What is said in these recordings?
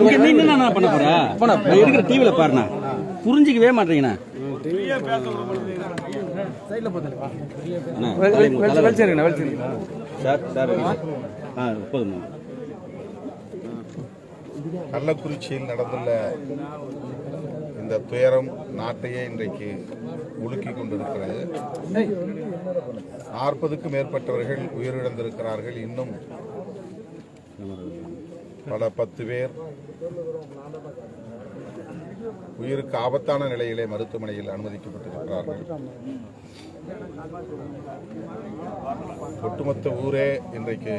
இங்க நீ என்ன பண்ண போற நான் எடுக்கிற டிவில பாருண்ணா. புரிஞ்சிக்கவே மாட்டீங்கண்ணா அண்ணா, தலைமுறை, தலைமுறை. சார் சார் ஆ போதும் கள்ளக்குறிச்சியில் நடந்துள்ள இந்த துயரம் நாட்டையே இன்றைக்கு உலுக்கி கொண்டிருக்கிறது. நாற்பதுக்கும் மேற்பட்டவர்கள் உயிரிழந்திருக்கிறார்கள். இன்னும் பல பத்து பேர் உயிருக்கு ஆபத்தான நிலையிலே மருத்துவமனையில் அனுமதிக்கப்பட்டிருக்கிறார்கள். ஒட்டுமொத்த ஊரே இன்றைக்கு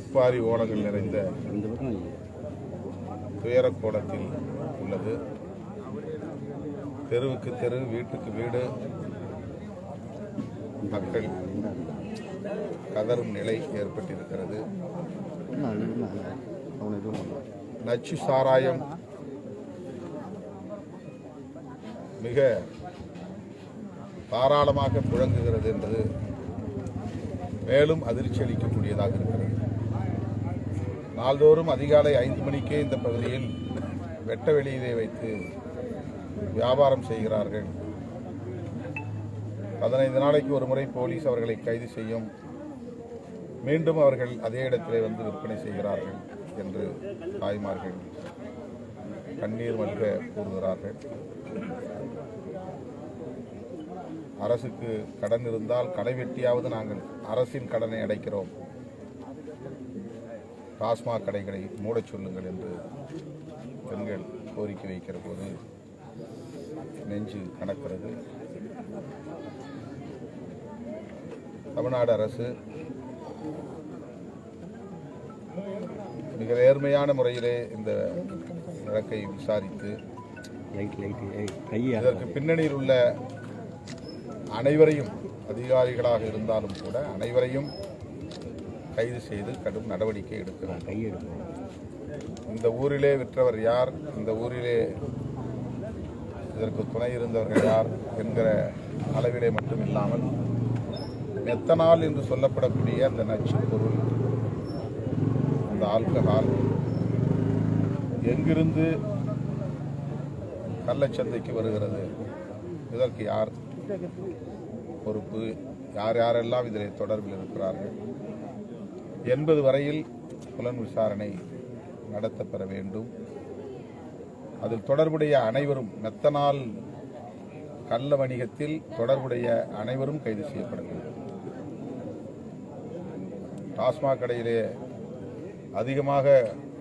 ஒப்பாரி ஓலங்கள் நிறைந்த இந்த உள்ளது. தெருவுக்கு தெரு வீட்டுக்கு வீடு மக்கள் கதறும் நிலை ஏற்பட்டிருக்கிறது. நச்சு சாராயம் மிக தாராளமாக புழங்குகிறது என்பது மேலும் அதிர்ச்சி அளிக்கக்கூடியதாக இருக்கிறது. நாள்தோறும் அதிகாலை ஐந்து மணிக்கே இந்த பகுதியில் வெட்ட வெளியிலே வைத்து வியாபாரம் செய்கிறார்கள். பதினைந்து நாளைக்கு ஒரு முறை போலீஸ் அவர்களை கைது செய்யும். மீண்டும் அவர்கள் அதே இடத்திலே வந்து விற்பனை செய்கிறார்கள் என்று தாய்மார்கள் கண்ணீர் மல்க கூறுகிறார்கள். அரசுக்கு கடன் இருந்தால் கடை வெட்டியாவது நாங்கள் அரசின் கடனை அடைக்கிறோம். டாஸ்மாக் கடைகளை மூடச் சொல்லுங்கள் என்று பெண்கள் கோரிக்கை வைக்கிற போது நெஞ்சு கணக்கிறது தமிழ்நாடு அரசு மிக நேர்மையான முறையிலே இந்த வழக்கை விசாரித்து இதற்கு பின்னணியில் உள்ள அனைவரையும் அதிகாரிகளாக இருந்தாலும் கூட அனைவரையும் கைது செய்து கடும் நடவடிக்கை எடுக்கிறார் கையெடுக்கும் இந்த ஊரிலே விற்றவர் யார்? இந்த ஊரிலே இதற்கு துணை இருந்தவர்கள் யார்? என்கிற அளவிலே மட்டும் இல்லாமல் மெத்தனால் என்று சொல்லப்படக்கூடிய அந்த நச்சு பொருள் அந்த ஆல்கஹால் எங்கிருந்து கள்ளச்சந்தைக்கு வருகிறது இதற்கு யார் பொறுப்பு யார் யாரெல்லாம் இதில் தொடர்பில் இருக்கிறார்கள் என்பது வரையில் புலன் விசாரணை நடத்தப்பெற வேண்டும். அதில் தொடர்புடைய அனைவரும் மெத்தனால் கள்ள வணிகத்தில் தொடர்புடைய அனைவரும் கைது செய்யப்பட வேண்டும். டாஸ்மாக் கடையிலே அதிகமாக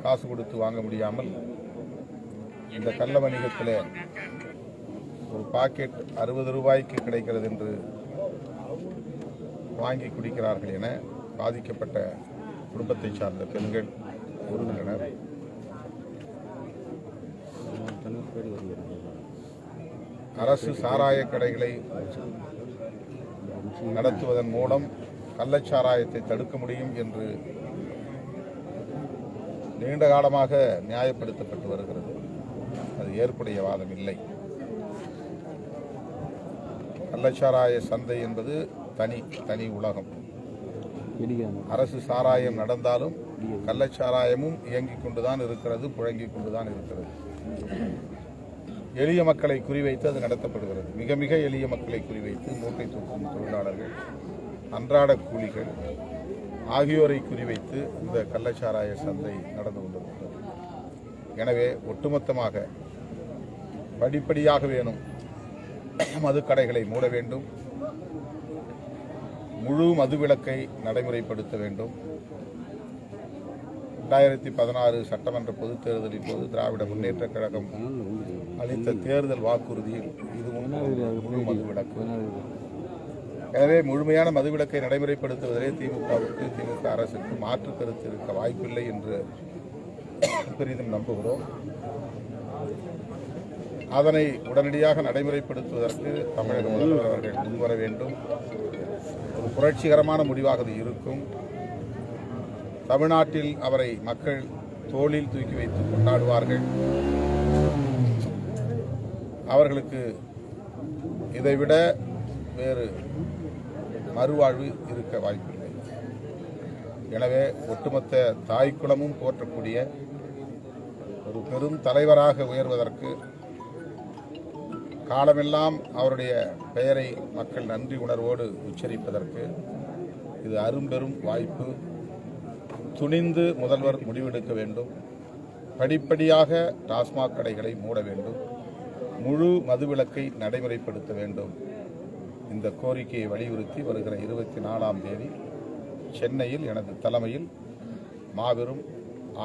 காசு கொடுத்து வாங்க முடியாமல் இந்த கள்ள வணிகத்தில் ஒரு பாக்கெட் அறுபது ரூபாய்க்கு கிடைக்கிறது என்று வாங்கி குடிக்கிறார்கள் என பாதிக்கப்பட்ட குடும்பத்தை சார்ந்த பெண்கள் கூறுகின்றனர். அரசு சாராய கடைகளை நடத்துவதன் மூலம் கள்ளச்சாராயத்தை தடுக்க முடியும் என்று நீண்ட காலமாக நியாயப்படுத்தப்பட்டு வருகிறது. அது ஏற்புடைய வாதம் இல்லை. கள்ளச்சாராய சந்தை என்பது தனி தனி உலகம். அரசு சாராயம் நடந்தாலும் கள்ளச்சாராயமும் இயங்கிக் கொண்டுதான் இருக்கிறது புழங்கிக் கொண்டுதான் இருக்கிறது. எளிய மக்களை குறிவைத்து அது நடத்தப்படுகிறது. மிக மிக எளிய மக்களை குறிவைத்து மூட்டை தூக்கும் தொழிலாளர்கள் அன்றாட கூலிகள் ஆகியோரை குறிவைத்து இந்த கள்ளச்சாராய சந்தை நடந்து கொண்டிருக்கிறது. எனவே ஒட்டுமொத்தமாக படிப்படியாக வேணும் மதுக்கடைகளை மூட வேண்டும். முழு மதுவிலக்கை நடைமுறைப்படுத்த வேண்டும். ரெண்டாயிரத்தி பதினாறு சட்டமன்ற பொதுத் தேர்தலின் போது திராவிட முன்னேற்ற கழகம் அளித்த தேர்தல் வாக்குறுதியில் இதுவும் முழு மதுவிலக்கு எனவே முழுமையான மதுவிலக்கை நடைமுறைப்படுத்துவதிலே திமுகவுக்கு திமுக அரசுக்கு மாற்று கருத்து இருக்க வாய்ப்பில்லை என்று பெரிதும் நம்புகிறோம். அதனை உடனடியாக நடைமுறைப்படுத்துவதற்கு தமிழக முதல்வர் அவர்கள் முன்வர வேண்டும். ஒரு புரட்சிகரமான முடிவாக அது இருக்கும். தமிழ்நாட்டில் அவரை மக்கள் தோளில் தூக்கி வைத்து கொண்டாடுவார்கள். அவர்களுக்கு இதைவிட வேறு மறுவாழ்வு இருக்க வாய்ப்பில்லை. எனவே ஒட்டுமொத்த தாய்க்குளமும் போற்றக்கூடிய ஒரு பெரும் தலைவராக உயர்வதற்கு காலமெல்லாம் அவருடைய பெயரை மக்கள் நன்றி உணர்வோடு உச்சரிப்பதற்கு இது அரும்பெரும் வாய்ப்பு. துணிந்து முதல்வர் முடிவெடுக்க வேண்டும். படிப்படியாக டாஸ்மாக் கடைகளை மூட வேண்டும். முழு மதுவிலக்கை நடைமுறைப்படுத்த வேண்டும். இந்த கோரிக்கையை வலியுறுத்தி வருகிற இருபத்தி நாலாம் தேதி சென்னையில் எனது தலைமையில் மாபெரும்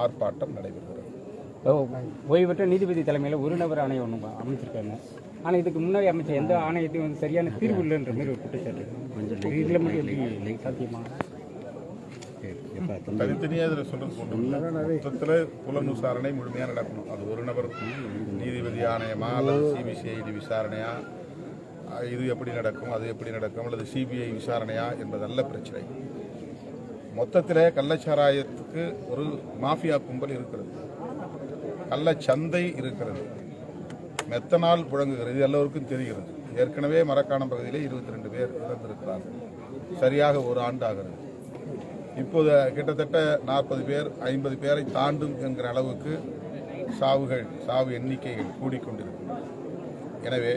ஆர்ப்பாட்டம் நடைபெறுகிறது. ஓய்வு பெற்ற நீதிபதி தலைமையில் ஒரு நபர் ஆணையம் ஒன்று அமைச்சிருக்காங்க. ஆனால் இதுக்கு முன்னாடி அமைச்ச எந்த ஆணையத்தையும் வந்து சரியான தீர்வு இல்லைன்ற மாதிரி ஒரு குற்றச்சாட்டு. இதில் மட்டும் எப்படி சாத்தியமா? தனித்தனியாக இதில் சொல்றது மொத்தத்தில் புலன் விசாரணை முழுமையாக நடக்கணும். அது ஒரு நபர் நீதிபதி ஆணையமா அல்லது சிபிசிஐடி விசாரணையா இது எப்படி நடக்கும் அது எப்படி நடக்கும் அல்லது சிபிஐ விசாரணையா என்பதல்ல பிரச்சனை. மொத்தத்தில் கள்ளச்சாராயத்துக்கு ஒரு மாஃபியா கும்பல் இருக்கிறது. கள்ளச்சந்தை இருக்கிறது. மெத்தனால் புழங்குகிறது எல்லோருக்கும் தெரிகிறது. ஏற்கனவே மரக்காணம் பகுதியிலே இருபத்தி ரெண்டு பேர் இறந்திருக்கிறார்கள். சரியாக ஒரு ஆண்டு ஆகிறது இப்போது கிட்டத்தட்ட நாற்பது பேர் ஐம்பது பேரை தாண்டும் என்கிற அளவுக்கு சாவுகள் சாவு எண்ணிக்கைகள் கூடிக்கொண்டிருக்கும் எனவே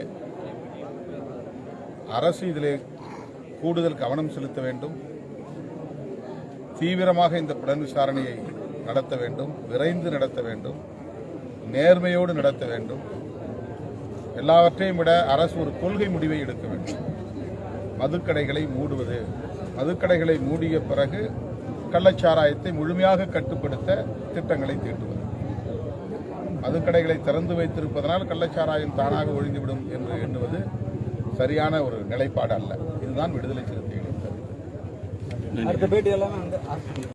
அரசு இதிலே கூடுதல் கவனம் செலுத்த வேண்டும். தீவிரமாக இந்த புலன் விசாரணையை நடத்த வேண்டும் விரைந்து நடத்த வேண்டும் நேர்மையோடு நடத்த வேண்டும். எல்லாவற்றையும் விட அரசு ஒரு கொள்கை முடிவை எடுக்க வேண்டும். மதுக்கடைகளை மூடுவது மதுக்கடைகளை மூடிய பிறகு கள்ளச்சாராயத்தை முழுமையாக கட்டுப்படுத்த திட்டங்களை தீட்டுவது. மதுக்கடைகளை திறந்து வைத்திருப்பதனால் கள்ளச்சாராயம் தானாக ஒழிந்துவிடும் என்று எண்ணுவது சரியான ஒரு நிலைப்பாடு அல்ல. இதுதான் விடுதலை சிறுத்தைகளின் கருத்து.